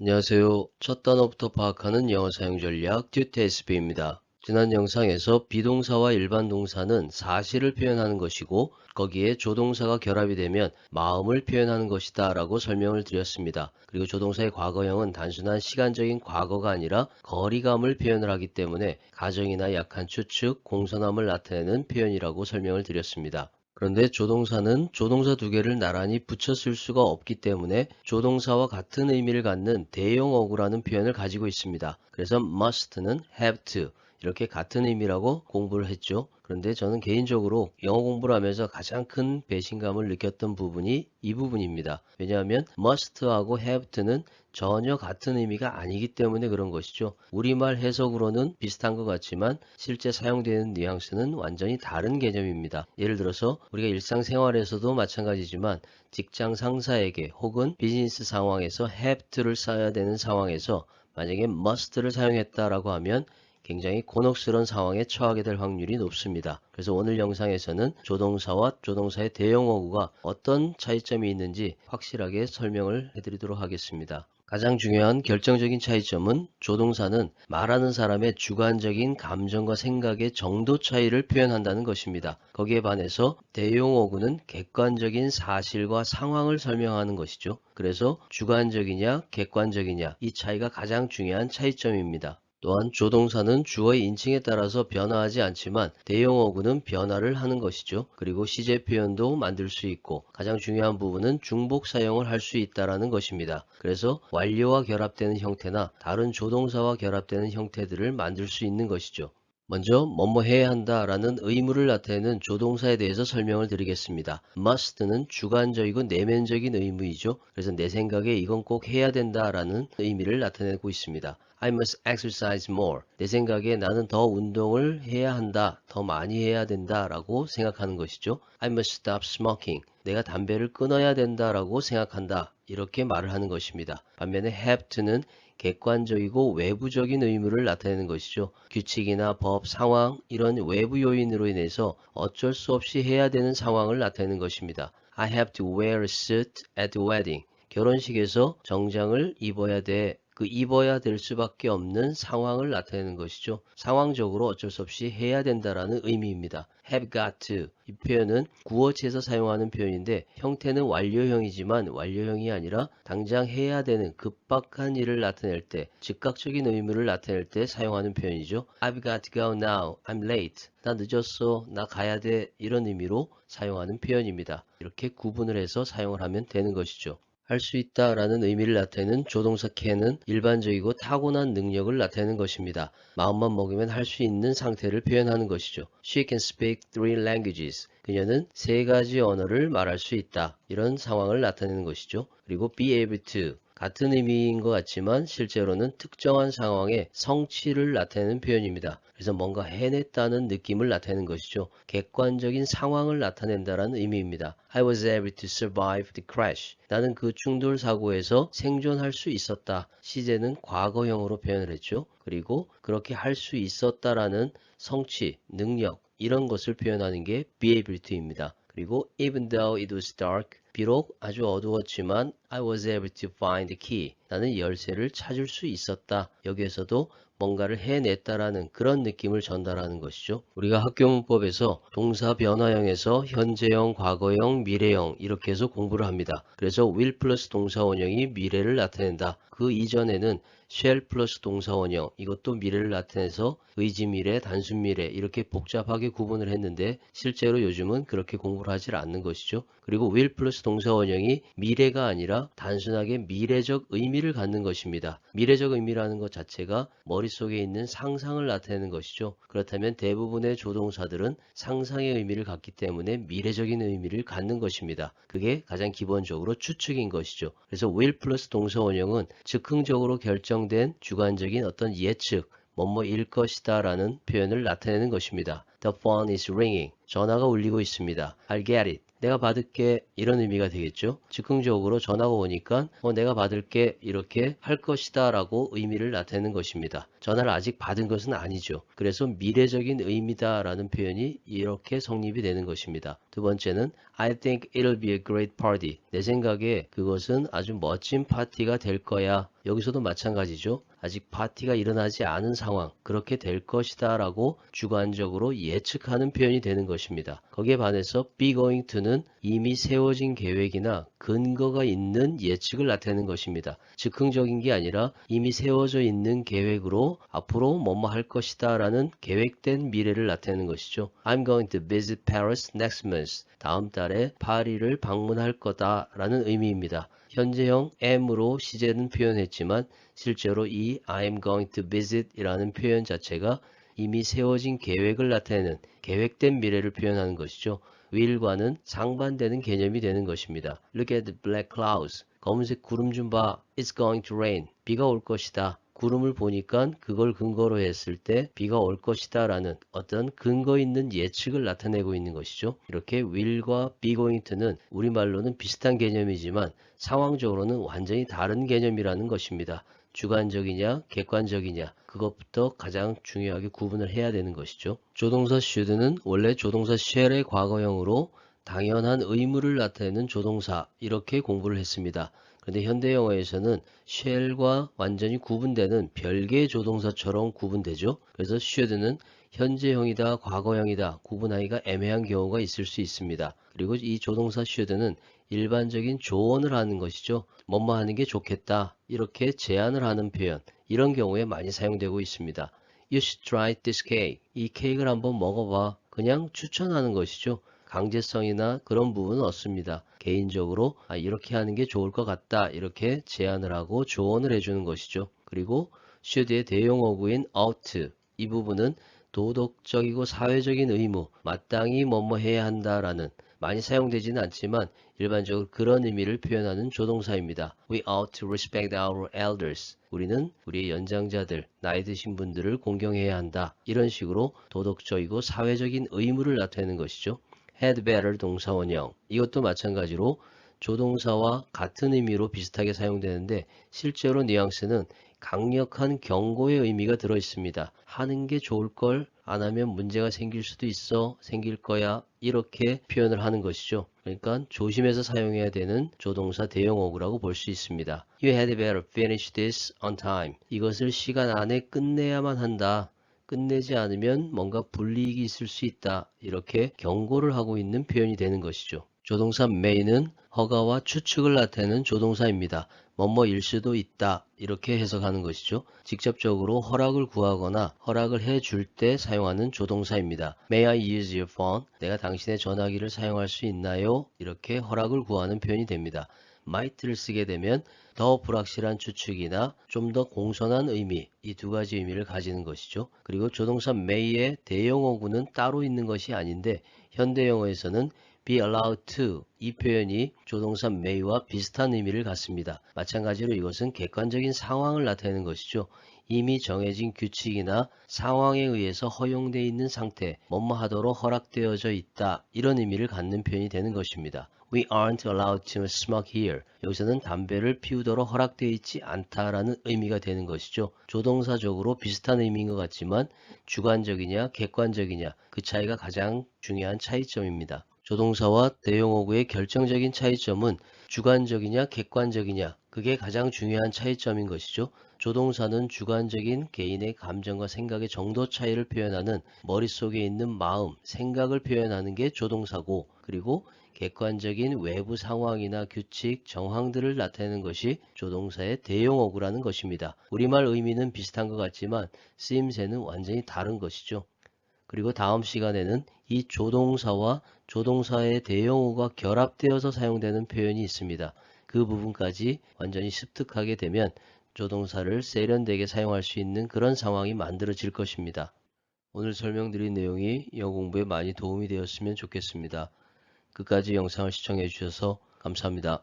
안녕하세요. 첫 단어부터 파악하는 영어 사용 전략 튜테스비입니다. 지난 영상에서 비동사와 일반 동사는 사실을 표현하는 것이고 거기에 조동사가 결합이 되면 마음을 표현하는 것이다 라고 설명을 드렸습니다. 그리고 조동사의 과거형은 단순한 시간적인 과거가 아니라 거리감을 표현을 하기 때문에 가정이나 약한 추측, 공손함을 나타내는 표현이라고 설명을 드렸습니다. 그런데 조동사는 조동사 두 개를 나란히 쓸 수가 없기 때문에 조동사와 같은 의미를 갖는 대용 어구라는 표현을 가지고 있습니다. 그래서 must는 have to 이렇게 같은 의미라고 공부를 했죠. 그런데 저는 개인적으로 영어 공부를 하면서 가장 큰 배신감을 느꼈던 부분이 이 부분입니다. 왜냐하면 must하고 have to는 전혀 같은 의미가 아니기 때문에 그런 것이죠. 우리말 해석으로는 비슷한 것 같지만 실제 사용되는 뉘앙스는 완전히 다른 개념입니다. 예를 들어서 우리가 일상생활에서도 마찬가지지만 직장 상사에게 혹은 비즈니스 상황에서 have to를 써야 되는 상황에서 만약에 must를 사용했다라고 하면 굉장히 곤혹스러운 상황에 처하게 될 확률이 높습니다. 그래서 오늘 영상에서는 조동사와 조동사의 대용어구가 어떤 차이점이 있는지 확실하게 설명을 해드리도록 하겠습니다. 가장 중요한 결정적인 차이점은 조동사는 말하는 사람의 주관적인 감정과 생각의 정도 차이를 표현한다는 것입니다. 거기에 반해서 대용어구는 객관적인 사실과 상황을 설명하는 것이죠. 그래서 주관적이냐 객관적이냐 이 차이가 가장 중요한 차이점입니다. 또한 조동사는 주어의 인칭에 따라서 변화하지 않지만 대용어구는 변화를 하는 것이죠. 그리고 시제 표현도 만들 수 있고 가장 중요한 부분은 중복 사용을 할 수 있다라는 것입니다. 그래서 완료와 결합되는 형태나 다른 조동사와 결합되는 형태들을 만들 수 있는 것이죠. 먼저 뭐뭐 해야 한다 라는 의무를 나타내는 조동사에 대해서 설명을 드리겠습니다. must는 주관적이고 내면적인 의무이죠. 그래서 내 생각에 이건 꼭 해야 된다 라는 의미를 나타내고 있습니다. I must exercise more. 내 생각에 나는 더 운동을 해야 한다, 더 많이 해야 된다 라고 생각하는 것이죠. I must stop smoking. 내가 담배를 끊어야 된다 라고 생각한다. 이렇게 말을 하는 것입니다. 반면에 have to는 객관적이고 외부적인 의무를 나타내는 것이죠. 규칙이나 법, 상황 이런 외부 요인으로 인해서 어쩔 수 없이 해야 되는 상황을 나타내는 것입니다. I have to wear a suit at the wedding. 결혼식에서 정장을 입어야 돼. 그 입어야 될 수밖에 없는 상황을 나타내는 것이죠. 상황적으로 어쩔 수 없이 해야 된다라는 의미입니다. have got to 이 표현은 구어체에서 사용하는 표현인데 형태는 완료형이지만 완료형이 아니라 당장 해야 되는 급박한 일을 나타낼 때 즉각적인 의무를 나타낼 때 사용하는 표현이죠. I've got to go now. I'm late. 나 늦었어. 나 가야 돼. 이런 의미로 사용하는 표현입니다. 이렇게 구분을 해서 사용을 하면 되는 것이죠. 할 수 있다 라는 의미를 나타내는 조동사 can은 일반적이고 타고난 능력을 나타내는 것입니다. 마음만 먹으면 할 수 있는 상태를 표현하는 것이죠. She can speak three languages. 그녀는 세 가지 언어를 말할 수 있다. 이런 상황을 나타내는 것이죠. 그리고 be able to. 같은 의미인 것 같지만 실제로는 특정한 상황의 성취를 나타내는 표현입니다. 그래서 뭔가 해냈다는 느낌을 나타내는 것이죠. 객관적인 상황을 나타낸다는 의미입니다. I was able to survive the crash. 나는 그 충돌 사고에서 생존할 수 있었다. 시제는 과거형으로 표현을 했죠. 그리고 그렇게 할 수 있었다라는 성취, 능력 이런 것을 표현하는 게 be able to입니다. 그리고 even though it was dark 비록 아주 어두웠지만 I was able to find the key. 나는 열쇠를 찾을 수 있었다. 여기에서도 뭔가를 해냈다라는 그런 느낌을 전달하는 것이죠. 우리가 학교 문법에서 동사 변화형에서 현재형, 과거형, 미래형 이렇게 해서 공부를 합니다. 그래서 will 플러스 동사 원형이 미래를 나타낸다. 그 이전에는 shall 플러스 동사 원형 이것도 미래를 나타내서 의지 미래, 단순 미래 이렇게 복잡하게 구분을 했는데 실제로 요즘은 그렇게 공부를 하지 않는 것이죠. 그리고 will 플러스 동사 원형이 미래가 아니라 단순하게 미래적 의미를 갖는 것입니다. 미래적 의미라는 것 자체가 머릿속에 있는 상상을 나타내는 것이죠. 그렇다면 대부분의 조동사들은 상상의 의미를 갖기 때문에 미래적인 의미를 갖는 것입니다. 그게 가장 기본적으로 추측인 것이죠. 그래서 will 플러스 동사 원형은 즉흥적으로 결정된 주관적인 어떤 예측, 뭐뭐일 것이다 라는 표현을 나타내는 것입니다. The phone is ringing. 전화가 울리고 있습니다. I'll get it. 내가 받을게 이런 의미가 되겠죠. 즉흥적으로 전화가 오니까 어, 내가 받을게 이렇게 할 것이다 라고 의미를 나타내는 것입니다. 전화를 아직 받은 것은 아니죠. 그래서 미래적인 의미다 라는 표현이 이렇게 성립이 되는 것입니다. 두 번째는 I think it'll be a great party. 내 생각에 그것은 아주 멋진 파티가 될 거야. 여기서도 마찬가지죠. 아직 파티가 일어나지 않은 상황, 그렇게 될 것이다 라고 주관적으로 예측하는 표현이 되는 것입니다. 거기에 반해서 be going to는 이미 세워진 계획이나 근거가 있는 예측을 나타내는 것입니다. 즉흥적인 게 아니라 이미 세워져 있는 계획으로 앞으로 뭐뭐 할 것이다 라는 계획된 미래를 나타내는 것이죠. I'm going to visit Paris next month. 다음 달에 파리를 방문할 거다 라는 의미입니다. 현재형 am으로 시제는 표현했지만 실제로 이 I'm going to visit 이라는 표현 자체가 이미 세워진 계획을 나타내는 계획된 미래를 표현하는 것이죠. will과는 상반되는 개념이 되는 것입니다. Look at the black clouds. 검은색 구름 좀 봐. It's going to rain. 비가 올 것이다. 구름을 보니까 그걸 근거로 했을 때 비가 올 것이다 라는 어떤 근거 있는 예측을 나타내고 있는 것이죠. 이렇게 will과 be going to는 우리말로는 비슷한 개념이지만 상황적으로는 완전히 다른 개념이라는 것입니다. 주관적이냐 객관적이냐 그것부터 가장 중요하게 구분을 해야 되는 것이죠. 조동사 should는 원래 조동사 shall의 과거형으로 당연한 의무를 나타내는 조동사 이렇게 공부를 했습니다. 그런데 현대 영어에서는 shall과 완전히 구분되는 별개의 조동사처럼 구분되죠. 그래서 should는 현재형이다, 과거형이다 구분하기가 애매한 경우가 있을 수 있습니다. 그리고 이 조동사 should는 일반적인 조언을 하는 것이죠. 뭐뭐 하는 게 좋겠다 이렇게 제안을 하는 표현 이런 경우에 많이 사용되고 있습니다. You should try this cake. 이 케이크를 한번 먹어봐. 그냥 추천하는 것이죠. 강제성이나 그런 부분은 없습니다. 개인적으로 아, 이렇게 하는 게 좋을 것 같다 이렇게 제안을 하고 조언을 해주는 것이죠. 그리고 should의 대용어구인 ought 이 부분은 도덕적이고 사회적인 의무, 마땅히 뭐뭐 해야 한다라는 많이 사용되지는 않지만 일반적으로 그런 의미를 표현하는 조동사입니다. We ought to respect our elders. 우리는 우리의 연장자들, 나이 드신 분들을 공경해야 한다. 이런 식으로 도덕적이고 사회적인 의무를 나타내는 것이죠. Had better 동사원형. 이것도 마찬가지로 조동사와 같은 의미로 비슷하게 사용되는데 실제로 뉘앙스는 강력한 경고의 의미가 들어 있습니다. 하는 게 좋을 걸 안 하면 문제가 생길 수도 있어 생길 거야 이렇게 표현을 하는 것이죠. 그러니까 조심해서 사용해야 되는 조동사 대용어구라고 볼 수 있습니다. You had better finish this on time. 이것을 시간 안에 끝내야만 한다. 끝내지 않으면 뭔가 불이익이 있을 수 있다. 이렇게 경고를 하고 있는 표현이 되는 것이죠. 조동사 may는 허가와 추측을 나타내는 조동사입니다. 뭐뭐일 수도 있다. 이렇게 해석하는 것이죠. 직접적으로 허락을 구하거나 허락을 해줄 때 사용하는 조동사입니다. May I use your phone? 내가 당신의 전화기를 사용할 수 있나요? 이렇게 허락을 구하는 표현이 됩니다. might를 쓰게 되면 더 불확실한 추측이나 좀 더 공손한 의미 이 두 가지 의미를 가지는 것이죠. 그리고 조동사 may의 대용어구는 따로 있는 것이 아닌데 현대 영어에서는 be allowed to 이 표현이 조동사 may와 비슷한 의미를 갖습니다. 마찬가지로 이것은 객관적인 상황을 나타내는 것이죠. 이미 정해진 규칙이나 상황에 의해서 허용되어 있는 상태, 뭐뭐 하도록 허락되어져 있다 이런 의미를 갖는 표현이 되는 것입니다. We aren't allowed to smoke here. 여기서는 담배를 피우도록 허락되어 있지 않다라는 의미가 되는 것이죠. 조동사적으로 비슷한 의미인 것 같지만 주관적이냐 객관적이냐 그 차이가 가장 중요한 차이점입니다. 조동사와 대용어구의 결정적인 차이점은 주관적이냐 객관적이냐 그게 가장 중요한 차이점인 것이죠. 조동사는 주관적인 개인의 감정과 생각의 정도 차이를 표현하는 머릿속에 있는 마음, 생각을 표현하는 게 조동사고 그리고 객관적인 외부 상황이나 규칙, 정황들을 나타내는 것이 조동사의 대용어구라는 것입니다. 우리말 의미는 비슷한 것 같지만 쓰임새는 완전히 다른 것이죠. 그리고 다음 시간에는 이 조동사와 조동사의 대용어가 결합되어서 사용되는 표현이 있습니다. 그 부분까지 완전히 습득하게 되면 조동사를 세련되게 사용할 수 있는 그런 상황이 만들어질 것입니다. 오늘 설명드린 내용이 영어 공부에 많이 도움이 되었으면 좋겠습니다. 끝까지 영상을 시청해 주셔서 감사합니다.